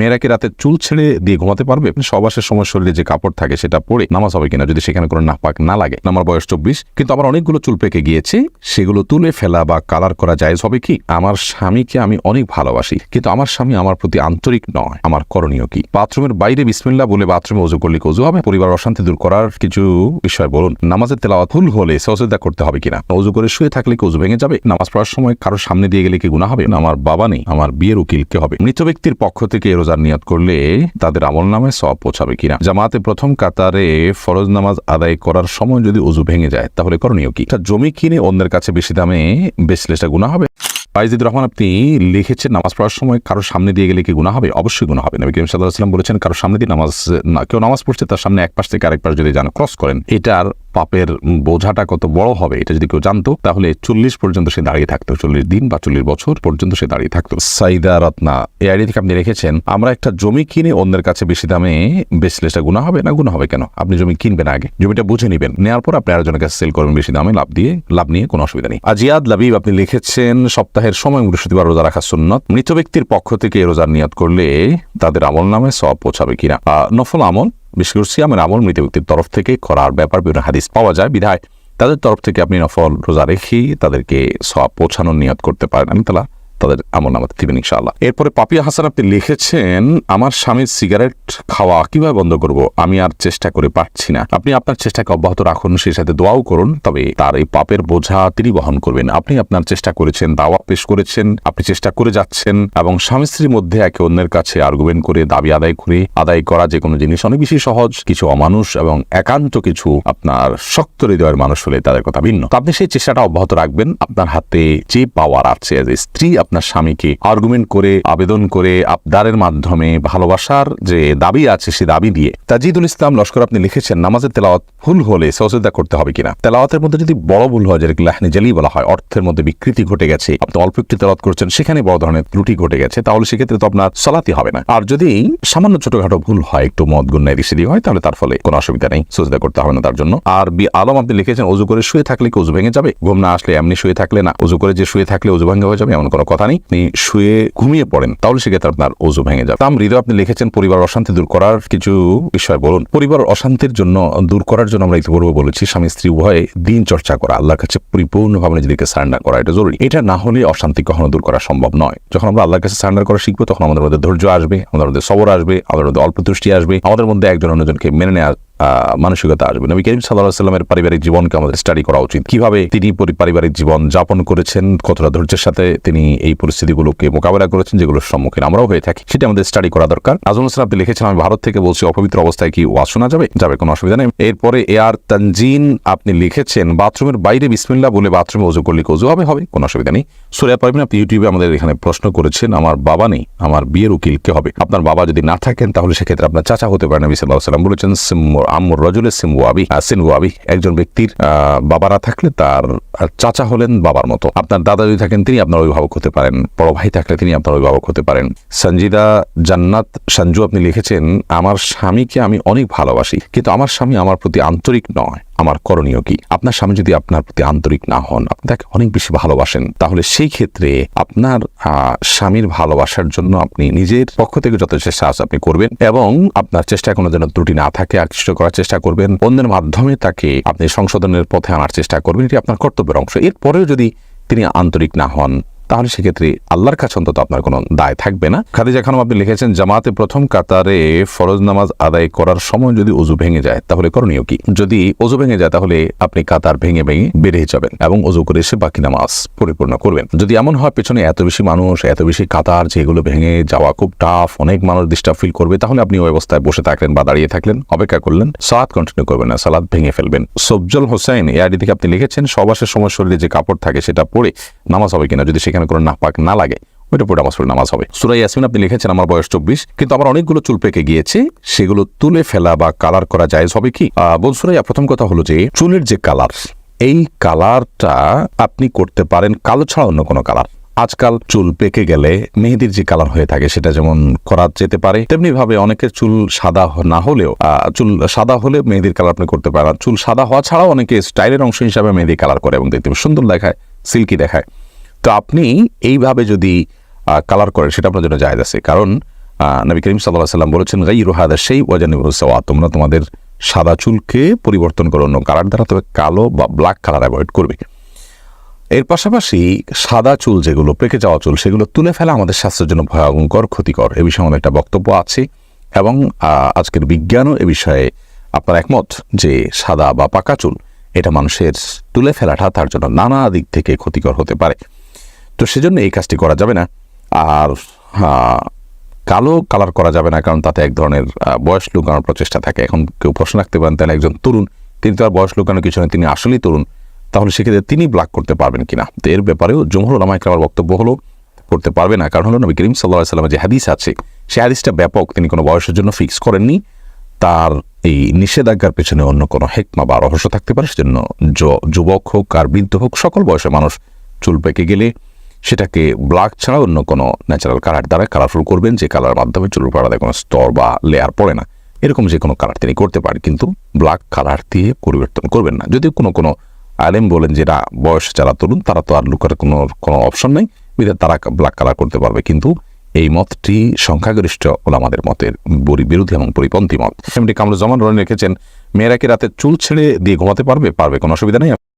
মেয়েরা কি রাতে চুল ছেড়ে দিয়ে ঘুমাতে পারবে? সবাসের সময় শরীরে যে কাপড় থাকে সেটা পরে নামাজ হবে কিনা, যদি সেখানে কোনো নাপাক না লাগে। আমার বয়স চব্বিশ, কিন্তু আমার অনেকগুলো চুল পেকে গিয়েছে, সেগুলো তুলে ফেলা বা কালার করা যায় হবে কি? আমার স্বামীকে আমি অনেক ভালোবাসি, কিন্তু আমার স্বামী আমার প্রতি আন্তরিক নয়। আমার করণীয় কি? বাথরুমের বাইরে বিসমিল্লা বলে বাথরুমে অজু করলে কি অজু হবে? পরিবার অশান্তি দূর করার কিছু বিষয় বলুন। নামাজের তেলাওয়া ভুল হলে সহযোগিতা করতে হবে কিনা? অজু করে শুয়ে থাকলে কি অজু ভেঙে যাবে? নামাজ পড়ার সময় কারও সামনে দিয়ে গেলে কি গুণা হবে? না, আমার বাবা নেই, আমার বিয়ের উকিল কে হবে? মৃত ব্যক্তির পক্ষ থেকে রোজার নিয়ত করলে তাদের আমল নামে সব পৌঁছাবে কিনা? জামাতে প্রথম কাতারে ফরজ নামাজ আদায় করার সময় যদি অজু ভেঙে যায়, তাহলে করণীয় কি? জমি কিনে অন্যের কাছে বেশি দামে বেচলে সেটা গুণা হবে? ফাইজিদ রহমান, আপনি লিখেছেন নামাজ পড়ার সময় কারও সামনে দিয়ে গেলে কি গুণা হবে? অবশ্যই গুণা হবে। নবী করিম সাল্লাহ বলেছেন, কারও সামনে দিয়ে নামাজ না, কেউ নামাজ পড়ছে, তার সামনে এক পাশ থেকে আরেক পাশ যদি যান, ক্রস করেন। এটার পাপের বোঝাটা কত বড় হবে এটা যদি কেউ জানতো, তাহলে চল্লিশ পর্যন্ত সে দাঁড়িয়ে থাকতো, চল্লিশ দিন বা চল্লিশ বছর পর্যন্ত সে দাঁড়িয়ে থাকতো। সাইদা রত্না, এই আইডি থেকে আপনি রেখেছেন, আমরা একটা জমি কিনে অন্যের কাছে বেশি দামে বেচলে গুণা হবে না গুণা হবে কেন? আপনি জমি কিনবেন আগে, জমিটা বুঝে নেবেন নেওয়ার পর আপনি আরেকজনের কাছে সেল করবেন, বেশি দামে লাভ দিয়ে লাভ নিয়ে কোনো অসুবিধা নেই। আজিয়াদ লাবিব, আপনি লিখেছেন, সপ্তাহের সময় বৃহস্পতিবার রোজা রাখা সুন্নত, মৃত ব্যক্তির পক্ষ থেকে রোজার নিয়ত করলে তাদের আমল নামে সব পৌঁছাবে কিনা? নফল আমল বিশেষ করে সিয়ামের আমল মৃত ব্যক্তির তরফ থেকে করার ব্যাপার বিভিন্ন হাদিস পাওয়া যায়। বিধায় তাদের তরফ থেকে আপনি নফল রোজা রেখেই তাদেরকে সব পৌঁছানোর নিয়ত করতে পারেন। আমি তালা তাদের আমল নামাতে দিবেন ইনশাআল্লাহ। এরপরে পাপিয়া হাসান আপনি লিখেছেন, আমার স্বামীর সিগারেট খাওয়া কীভাবে বন্ধ করব? আমি আর চেষ্টা করে পারছি না। আপনি আপনার চেষ্টাকে অব্যাহত রাখুন, সেই সাথে দোয়াও করুন, তবে তার এই পাপের বোঝা তিনি বহন করবেন। আপনি আপনার চেষ্টা করেছেন দাওয়া পেশ করেছেন, আপনি চেষ্টা করে যাচ্ছেন এবং স্বামী স্ত্রীর মধ্যে একে অন্যের কাছে আর্গুমেন্ট করে, দাবি আদায় করে, আদায় করা যে কোনো জিনিস অনেক বেশি সহজ, কিছু অমানুষ এবং একান্ত কিছু আপনার শক্ত হৃদয়ের মানুষ হলে তাদের কথা ভিন্ন। আপনি সেই চেষ্টাটা অব্যাহত রাখবেন, আপনার হাতে যে পাওয়ার আছে স্ত্রী আপনার স্বামীকে আর্গুমেন্ট করে, আবেদন করে আবদারের মাধ্যমে ভালোবাসার যে দাবি আছে সে দাবি দিয়ে তাজিদুল ইসলাম লস্কর আপনি লিখেছেন, নামাজের তেলাওয়াত ভুল হলে সহযোগিতা করতে হবে কিনা? তেলাওয়াতের মধ্যে যদি বড় ভুল হয়, যেটাকে লাহনি জালি বলা হয়, অর্থের মধ্যে বিকৃতি ঘটে গেছে, আপনি অল্প একটু তেলাওয়াত করছেন, সেখানে বড় ধরনের ত্রুটি ঘটে গেছে, তাহলে সেক্ষেত্রে তো আপনার সলাতি হবে না। আর যদি সামান্য ছোটখাটো ভুল হয়, একটু মদ গুন্নায় রিসিদি হয়, তাহলে তার ফলে কোনো অসুবিধা নেই সজদা করতে হবে না তার জন্য। আর বি আলম আপনি লিখেছেন, অজু করে শুয়ে থাকলে কি অজু ভেঙে যাবে? ঘুম না আসলে এমনি শুয়ে থাকলে না, অজু করে যে শুয়ে থাকলে অজু ভেঙে হয়ে যাবে, এমন কোনো কথা নেই, আপনি শুয়ে ঘুমিয়ে পড়েন, তাহলে সেক্ষেত্রে আপনার অজু ভেঙে যাবে। তাম, হৃদয়, আপনি লিখেছেন পরিবার অশান্তি দূর করার কিছু বিষয়, বলুন। পরিবার অশান্তির জন্য দূর করার জন্য আমরা ইতিপূর্বে বলেছি, স্বামী, স্ত্রী, উভয়ে দিন চর্চা করা, আল্লাহর কাছে পরিপূর্ণভাবে নিজেদেরকে সারেন্ডার করা, এটা জরুরি। এটা না হলে অশান্তি কখনো দূর করা সম্ভব নয়। যখন আমরা আল্লাহর কাছে সারেন্ডার করা শিখব, তখন আমাদের মধ্যে ধৈর্য আসবে, আমাদের মধ্যে সবর আসবে, আমাদের মধ্যে অল্প তুষ্টি আসবে, আমাদের মধ্যে একজন অন্যজনকে মেনে নেওয়া মানসিকতা আসবে। নবী করিম সাল্লাহ সাল্লামের পারিবারিক জীবনকে আমাদের স্টাডি করা উচিত। কীভাবে তিনি পারিবারিক জীবন যাপন করেছেন, কতটা ধৈর্যের সাথে তিনি এই পরিস্থিতিগুলোকে মোকাবেলা করেছেন, যেগুলোর সম্মুখীন আমরাও হয়ে থাকি, সেটা আমাদের স্টাডি করা দরকার। আজম হোসেন, আপনি লিখেছেন, আমি ভারত থেকে বলছি, অপবিত্র অবস্থায় কি ওয়াজ শোনা যাবে? যাবে, কোনো অসুবিধা নেই। এরপরে এ আর তানজিন, আপনি লিখেছেন, বাথরুমের বাইরে বিসমিল্লা বলে বাথরুমে অজু করলে অজু হবে? হবে, কোনো অসুবিধা নেই। সুরিয়া পারবেন আপনি ইউটিউবে আমাদের এখানে প্রশ্ন করেছেন, আমার বাবা নেই, আমার বিয়ের উকিল কে হবে? আপনার বাবা যদি না থাকেন, তাহলে সেক্ষেত্রে আপনার চাচা হতে পারেন নবী সাল্লাহ সাল্লাম বলেছেন আম্মুর ওয়াবি সিমওয়াবি সিনওয়াবি একজন ব্যক্তির বাবারা থাকলে তার চাচা হলেন বাবার মতো। আপনার দাদা যদি থাকেন, তিনি আপনার অভিভাবক হতে পারেন। বড় ভাই থাকলে তিনি আপনার অভিভাবক হতে পারেন। সঞ্জিদা জান্নাত সঞ্জু আপনি লিখেছেন, আমার স্বামীকে আমি অনেক ভালোবাসি, কিন্তু আমার স্বামী আমার প্রতি আন্তরিক নয়। আমার করণীয় কি? আপনার স্বামী যদি আপনার প্রতি আন্তরিক না হন, আপনি তাকে অনেক বেশি ভালোবাসেন, তাহলে সেই ক্ষেত্রে আপনার স্বামীর ভালোবাসার জন্য আপনি নিজের পক্ষ থেকে যত চেষ্টা আছে আপনি করবেন এবং আপনার চেষ্টায় কোনো যেন ত্রুটি না থাকে, আকৃষ্ট করার চেষ্টা করবেন, অন্যের মাধ্যমে তাকে আপনি সংশোধনের পথে আনার চেষ্টা করবেন, এটি আপনার কর্তব্যের অংশ। এরপরেও যদি তিনি আন্তরিক না হন তাহলে সেক্ষেত্রে আল্লাহর কাছে অন্তত আপনার কোনো দায় থাকবে না। খাদিজা খানম আপনি লিখেছেন, জামাতে প্রথম কাতারে ফরজ নামাজ আদায় করার সময় যদি অজু ভেঙে যায়, তাহলে করণীয় কি? যদি অজু ভেঙে যায়, তাহলে আপনি কাতার ভেঙে ভেঙে বেড়ে যাবেন এবং অজু করে এসে বাকি নামাজ পরিপূর্ণ করবেন। যদি এমন হয়, পেছনে এত বেশি মানুষ, এত বেশি কাতার যেগুলো ভেঙে যাওয়া খুব টাফ অনেক মানুষ ডিস্টার্ব ফিল করবে, তাহলে আপনি ওই অবস্থায় বসে থাকলেন বা দাঁড়িয়ে থাকলেন, অপেক্ষা করলেন সালাদ কন্টিনিউ করবেন না সালাদ ভেঙে ফেলবেন। সবজল হোসেন এই আইডি থেকে আপনি লিখেছেন সবাসের সময় শরীরে যে কাপড় থাকে সেটা পরে নামাজ হবে কিনা, যদি সেখানে কোনো নাপাক না লাগে। ওইটা পড়ে নামাজ হবে। সুরাই ইয়াসমিন আপনি লিখেছেন, আমার বয়স চব্বিশ কিন্তু আমার অনেকগুলো চুল পেকে গিয়েছে। সেগুলো তুলে ফেলা বা কালার করা যায় হবে কি? বোন সুরাইয়া, প্রথম কথা হলো যে, চুলের যে কালার এই কালারটা আপনি করতে পারেন কালো ছাড়া অন্য কোনো কালার আজকাল চুল পেকে গেলে মেহেদির যে কালার হয়ে থাকে, সেটা যেমন করা যেতে পারে তেমনি ভাবে অনেকের চুল সাদা না হলেও চুল সাদা হলে মেহেদির কালার আপনি করতে পারেন। চুল সাদা হওয়া ছাড়াও অনেকে স্টাইলের অংশ হিসাবে মেহেদি কালার করে এবং দেখতে সুন্দর দেখায় সিল্কি দেখায়। তো আপনি এইভাবে যদি কালার করেন, সেটা আপনার জন্য জায়জ আছে। কারণ নবী করিম সাল্লাহ সাল্লাম বলেছেন গাই রোহাদা সেই ওয়াজানিবুসওয়া তোমরা তোমাদের সাদা চুলকে পরিবর্তন করে, অন্য কালার দ্বারা, তবে কালো বা ব্ল্যাক কালার অ্যাভয়েড করবে। এর পাশাপাশি সাদা চুল যেগুলো, পেকে যাওয়া চুল, সেগুলো তুলে ফেলা আমাদের স্বাস্থ্যের জন্য ভয়ঙ্কর, ক্ষতিকর। এ বিষয়ে আমাদের একটা বক্তব্য আছে এবং আজকের বিজ্ঞানও এ বিষয়ে আপনার একমত যে সাদা বা পাকা চুল, এটা মানুষের তুলে ফেলাটা তার জন্য নানা দিক থেকে ক্ষতিকর হতে পারে। তো সেজন্য এই কাজটি করা যাবে না। আর কালো কালার করা যাবে না, কারণ তাতে এক ধরনের বয়স লুকানোর প্রচেষ্টা থাকে। এখন কেউ প্রশ্ন রাখতে পারেন, তাহলে একজন তরুণ, তিনি তো আর বয়স লুকানোর কিছু নয় তিনি আসলেই তরুণ, তাহলে সেক্ষেত্রে তিনি ব্লাক করতে পারবেন কিনা? তো এর ব্যাপারেও জমহুর ওলামা ইকরামার বক্তব্য হলো, করতে পারবে না। কারণ হলো নবী করিম সাল্লাহ সাল্লামের যে হাদিস আছে সেই হাদিসটা ব্যাপক, তিনি কোনো বয়সের জন্য ফিক্স করেননি, তার এই নিষেধাজ্ঞার পেছনে অন্য কোনো হেকমা বা রহস্য থাকতে পারে, সেজন্য যুবক হোক আর বৃদ্ধ হোক, সকল বয়সের মানুষ চুল পেকে গেলে সেটাকে ব্ল্যাক ছাড়া অন্য কোনো ন্যাচারাল কালার দ্বারা কালারফুল করবেন, যে কালার মাধ্যমে চুলের পাড়াতে কোনো স্তর বা লেয়ার পড়ে না। এরকম যে কোনো কালার তিনি করতে পারেন, কিন্তু ব্ল্যাক কালার দিয়ে পরিবর্তন করবেন না। যদিও কোনো কোনো আলেম বলেন যে না বয়স যারা তরুণ, তারা তো আর লুকার কোনো কোনো অপশন নেই, বিধায় তারা ব্ল্যাক কালার করতে পারবে। কিন্তু এই মতটি সংখ্যাগরিষ্ঠ ওলামাদের মতের বরি- বিরোধী এবং পরিপন্থী মত। এমনি কামরুজ্জামান রনি রেখেছেন মেয়েরা কি রাতে চুল ছেড়ে দিয়ে ঘুমাতে পারবে? পারবে কোনো অসুবিধা নেই।